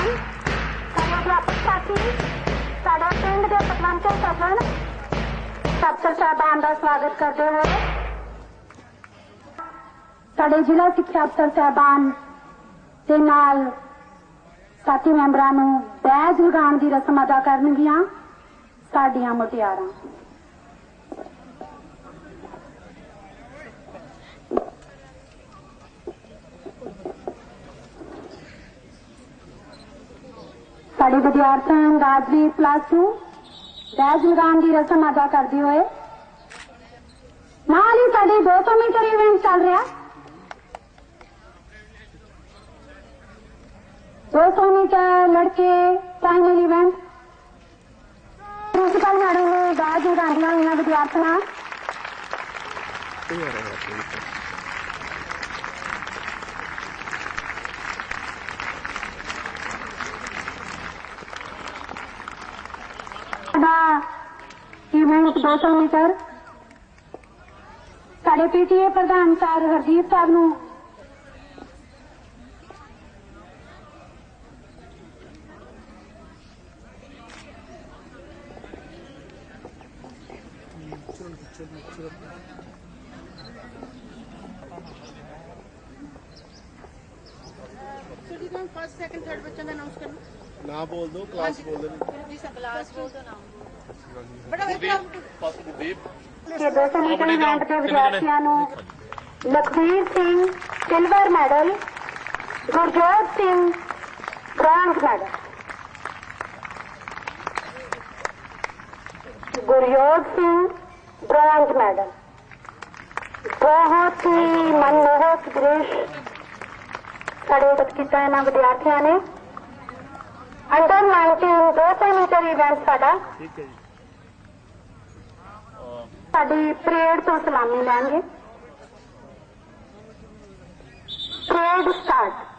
Madam ਸਾਡੇ ਅਧਿਆਪਕ ਸਾਥੀ ਸਾਡੇ ਪਿੰਡ ਦੇ ਪਤਵੰਤ ਸਭਨ ਸਬਸਰ ਸਾਹਿਬਾਨ ਦਾ ਸਵਾਗਤ ਕਰਦੇ ਹੋਏ ਸਾਡੇ ਜ਼ਿਲ੍ਹਾ ਸਿੱਖਿਆ ਅਫਸਰ ਸਾਹਿਬਾਨ ਦੇ ਨਾਲ ਸਾਥੀ ਮੈਂਬਰਾਂ ਨੂੰ ਬੈਜ ਲਗਾਉਣ ਦੀ ਰਸਮ ਅਦਾ ਕਰਨਗੀਆਂ, ਸਾਡੀਆਂ ਮੁਟਿਆਰਾਂ। ਸਾਡੇ ਵਿਦਿਆਰਥੀਆਂ ਰਾਜਵੀ ਪਲੱਸ 2 ਬੈਜ ਲਗਾਉਣ ਦੀ ਰਸਮ ਅਦਾ ਕਰਦੇ ਹੋਏ ਨਾਲ ਹੀ ਸਾਡੀ 200 ਮੀਟਰ ਇਵੈਂਟ ਚੱਲ ਰਿਹਾ 200 ਮੀਟਰ ਲੜਕੇ ਫਾਈਨਲ ਇਵੈਂਟ ਪ੍ਰਿੰਸੀਪਲ ਮੈਡਮ ਨੇ ਬੈਜ ਲਗਾਉਂਦੀਆਂ ਹੋਈਆਂ ਵਿਦਿਆਰਥੀਆਂ ਦਾ ਇਵੈਂਟ 200 ਮੀਟਰ ਸਾਡੇ ਪੀਟੀਏ ਪ੍ਰਧਾਨ ਸਰ ਹਰਦੀਪ ਸਾਹਿਬ ਨੂੰ ਸਰ ਜੀ ਤੁਹਾਨੂੰ ਫਸਟ ਸੈਕੰਡ ਥਰਡ ਬੱਚਿਆਂ ਦਾ ਅਨਾਉਂਸ ਕਰਨਾ ਨਾ ਬੋਲ ਦੋ ਕਲਾਸ ਬੋਲ ਦੇਣੀ ਜੀ ਸਰ ਕਲਾਸ ਬੋਲ ਦੋ ਨਾਮ ਬੜਾ ਵੇਖਣਾ ਫਸਟ ਗੁਰਦੀਪ ਕਿ 200 ਮੀਟਰ ਇਵੈਂਟ ਦੇ ਵਿਦਿਆਰਥੀਆਂ ਨੂੰ Lakhvir Singh silver medal Gurjot Singh bronze medal Gurjot Singh bronze medal ਬਹੁਤ ਹੀ ਮਨਮੋਹਕ ਦ੍ਰਿਸ਼ ਸਾਡੇ ਤੱਕ ਕੀਤਾ ਇਹਨਾਂ ਵਿਦਿਆਰਥੀਆਂ ਨੇ। ਅੰਡਰ 19 200 ਮੀਟਰ ਇਵੈਂਟ ਸਾਡਾ। ਠੀਕ ਹੈ ਜੀ। ਸਾਡੀ ਪਰੇਡ ਤੋਂ ਸਲਾਮੀ ਲੈਣਗੇ। Parade start.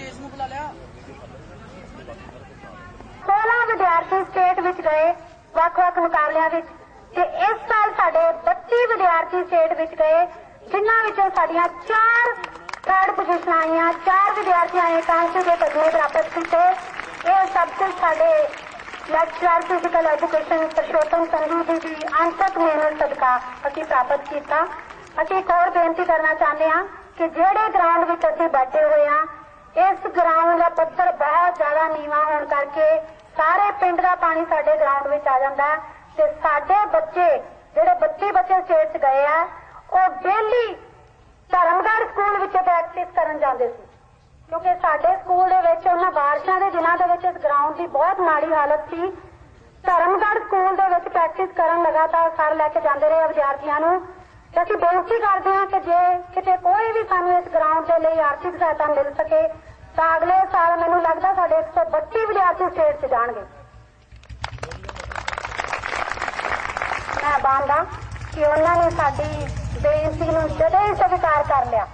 ਜੇਸ ਨੂੰ ਬੁਲਾ ਲਿਆ। 16 ਵਿਦਿਆਰਥੀ ਸਟੇਟ ਵਿੱਚ ਗਏ ਵੱਖ-ਵੱਖ ਮੁਕਾਬਲਿਆਂ ਵਿੱਚ ਤੇ ਇਸ ਸਾਲ ਸਾਡੇ 32 ਵਿਦਿਆਰਥੀ ਸਟੇਟ ਵਿੱਚ ਗਏ, ਜਿਨ੍ਹਾਂ ਵਿੱਚੋਂ ਸਾਡੀਆਂ 4 ਥਰਡ ਪੋਜੀਸ਼ਨਾਂ ਆਈਆਂ 4 ਵਿਦਿਆਰਥੀਆਂ ਨੇ ਕਾਂਸੇ ਦੇ ਤਗਮੇ ਪ੍ਰਾਪਤ ਕੀਤੇ। ਇਹ ਸਭ ਕੁਝ ਸਾਡੇ lecturer physical education Parshotam Sandhu ji ਦੀ ਅੰਤਕ ਮਿਹਨਤ ਸਦਕਾ ਅਸੀਂ ਪ੍ਰਾਪਤ ਕੀਤਾ। ਅਸੀਂ ਇੱਕ ਹੋਰ ਬੇਨਤੀ ਕਰਨਾ ਚਾਹੁੰਦੇ ਹਾਂ ਕਿ ਜਿਹੜੇ ਗਰਾਊਂਡ ਵਿੱਚ ਅਸੀਂ ਬੈਠੇ ਹੋਏ ਹਾਂ ਇਸ ਗਰਾਊਂਡ ਦਾ ਪੱਧਰ ਬਹੁਤ ਜ਼ਿਆਦਾ ਨੀਵਾਂ ਹੋਣ ਕਰਕੇ ਸਾਰੇ ਪਿੰਡ ਦਾ ਪਾਣੀ ਸਾਡੇ ਗਰਾਊਂਡ ਵਿੱਚ ਆ ਜਾਂਦਾ ਤੇ ਸਾਡੇ ਬੱਚੇ, ਜਿਹੜੇ 32 ਬੱਚੇ ਸਟੇਟ 'ਚ ਗਏ ਆ, ਉਹ ਡੇਲੀ ਧਰਮਗੜ ਸਕੂਲ ਵਿੱਚ ਪ੍ਰੈਕਟਿਸ ਕਰਨ ਜਾਂਦੇ ਸੀ। ਕਿਉਂਕਿ ਸਾਡੇ ਸਕੂਲ ਦੇ ਵਿੱਚ ਉਹਨਾਂ ਬਾਰਿਸ਼ਾਂ ਦੇ ਦਿਨਾਂ ਦੇ ਵਿੱਚ ਇਸ ਗਰਾਊਂਡ ਦੀ ਬਹੁਤ ਮਾੜੀ ਹਾਲਤ ਸੀ। ਧਰਮਗੜ ਸਕੂਲ ਦੇ ਵਿੱਚ ਪ੍ਰੈਕਟਿਸ ਕਰਨ ਲਗਾਤਾਰ ਸਰ ਲੈ ਕੇ ਜਾਂਦੇ ਰਹੇ ਵਿਦਿਆਰਥੀਆਂ ਨੂੰ। ਅਸੀਂ ਬੇਨਤੀ ਕਰਦੇ ਹਾਂ ਕਿ ਜੇ ਕਿਤੇ ਕੋਈ ਵੀ ਸਾਨੂੰ ਇਸ ਗਰਾਊਂਡ ਦੇ ਲਈ ਆਰਥਿਕ ਸਹਾਇਤਾ ਮਿਲ ਸਕੇ, ਤਾਂ ਅਗਲੇ ਸਾਲ ਮੈਨੂੰ ਲੱਗਦਾ ਸਾਡੇ 132 ਵਿਦਿਆਰਥੀ ਸਟੇਟ 'ਚ ਜਾਣਗੇ। ਮੈਂ ਬਾਂਦਾ ਕਿ ਉਹਨਾਂ ਨੇ ਸਾਡੀ ਬੇਨਤੀ ਨੂੰ ਜਦੋਂ ਹੀ ਸਵੀਕਾਰ ਕਰ ਲਿਆ।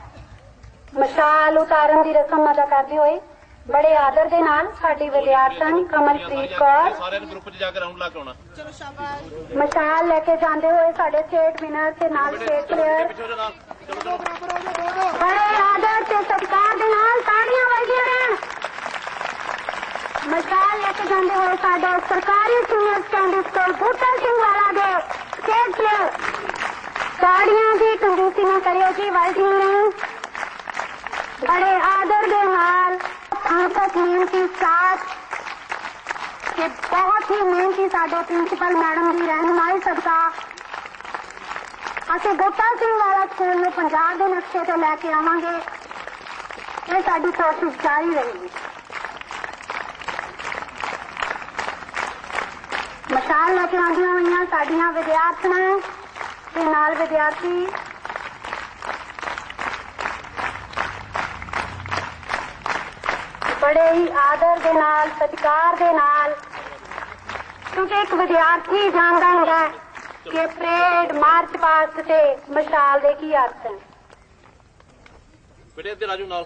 ਮਸ਼ਾਲ ਉਤਾਰਨ ਦੀ ਰਸਮ ਅਦਾ ਕਰਦੇ ਹੋਏ ਬੜੇ ਆਦਰ ਦੇ ਨਾਲ ਸਾਡੀ ਵਿਦਿਆਰਥਣ ਕਮਲਪ੍ਰੀਤ ਕੌਰ। ਸਾਰਿਆਂ ਨੂੰ ਗਰੁੱਪ 'ਚ ਜਾ ਕੇ ਰਾਉਂਡ ਲਾ ਕੇ ਆਉਣਾ। ਚਲੋ ਸ਼ਾਬਾਸ਼। ਮਸ਼ਾਲ ਲੈ ਕੇ ਜਾਂਦੇ ਹੋਏ ਸਾਡੇ ਸਟੇਟ ਵਿਨਰ ਤੇ ਨਾਲ ਸਟੇਟ ਪਲੇਅਰ ਬੜੇ ਆਦਰ ਤੇ ਸਤਿਕਾਰ ਦੇ ਨਾਲ ਤਾੜੀਆਂ ਵੱਜਦੀਆਂ ਰਹਿਣ ਮਸ਼ਾਲ ਲੈ ਕੇ ਜਾਂਦੇ ਹੋਏ ਸਾਡੇ ਸਰਕਾਰੀ senior secondary school Buta Singh Wala ਦੇ ਸਟੇਟ ਪਲੇਅਰ ਤਾੜੀਆਂ ਦੀ ਕੰਗੂਤੀ ਨਾ ਕਰਿਓ ਜੀ ਵੱਜਦੀਆਂ ਰਹਿਣ ਬੜੇ ਆਦਰ ਦੇ ਨਾਲ ਟੀਚਰ ਟੀਮ ਦੀ ਸਾਥ ਤੇ ਬਹੁਤ ਹੀ ਮਿਹਨਤੀ ਸਾਡੇ ਪ੍ਰਿੰਸੀਪਲ ਮੈਡਮ ਦੀ ਰਹਿਨਮਾਈ ਸਦਕਾ ਅਸੀਂ ਗੋਪਾਲ ਸਿੰਘ ਵਾਲਾ ਸਕੂਲ ਨੂੰ ਪੰਜਾਬ ਦੇ ਨਕਸ਼ੇ ਤੇ ਲੈ ਕੇ ਆਵਾਂਗੇ ਇਹ ਸਾਡੀ ਕੋਸ਼ਿਸ਼ ਜਾਰੀ ਰਹੇਗੀ। ਮਸਾਲ ਲੈ ਕੇ ਹੋਈਆਂ ਸਾਡੀਆਂ ਵਿਦਿਆਰਥਣਾਂ ਤੇ ਨਾਲ ਵਿਦਿਆਰਥੀ ਬੜੇ ਹੀ ਆਦਰ ਦੇ ਨਾਲ ਸਤਿਕਾਰ ਦੇ ਨਾਲ। ਕਿਉਂਕਿ ਇੱਕ ਵਿਦਿਆਰਥੀ ਜਾਣਦਾ ਹੁੰਦਾ ਹੈ ਕਿ ਪਰੇਡ ਮਾਰਚ ਪਾਸਟ ਤੇ ਮਸ਼ਾਲ ਦੇ ਕੀ ਅਰਥ ਹਨ ਬੇਟੇ ਇੱਧਰ ਆਜੋ ਨਾਲ।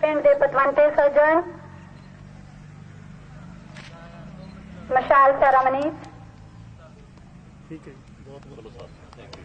ਪਿੰਡ ਦੇ ਪਤਵੰਤੇ ਸੱਜਣ। ਮਸ਼ਾਲ ਸੈਰਾਮਨੀ ਚਲੋ ਸਰ ਥੈਂਕ ਯੂ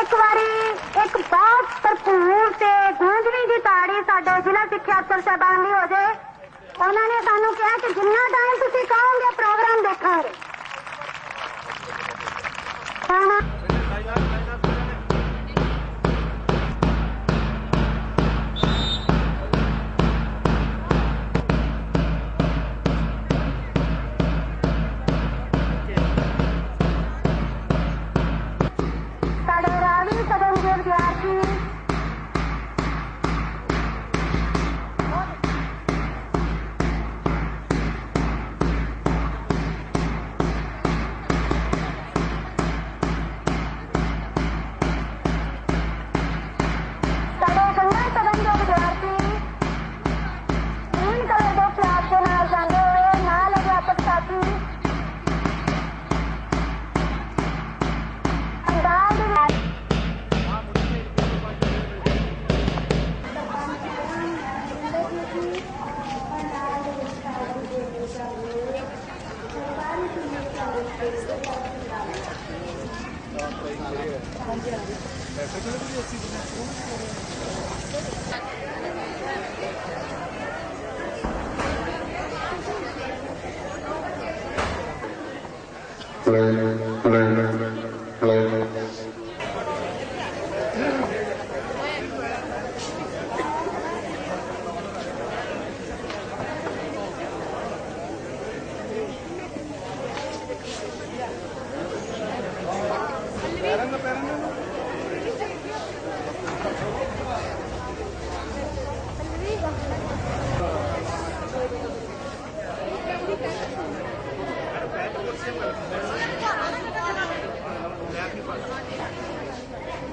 ਇੱਕ ਵਾਰੀ ਇੱਕ ਬਹੁਤ ਭਰਪੂਰ ਤੇ ਗੂੰਜਵੀਂ ਦੀ ਤਾੜੀ ਸਾਡੇ ਜ਼ਿਲ੍ਹਾ ਸਿੱਖਿਆ ਅਫਸਰ ਸਾਹਿਬਾਨ ਦੀ ਹੋ ਜਾਏ। ਉਹਨਾਂ ਨੇ ਸਾਨੂੰ ਕਿਹਾ ਕਿ ਜਿੰਨਾ ਟਾਈਮ ਤੁਸੀਂ ਕਹੋਗੇ ਪ੍ਰੋਗਰਾਮ ਦੇਖਾਂਗੇ। ਹਾਂ। Gracias.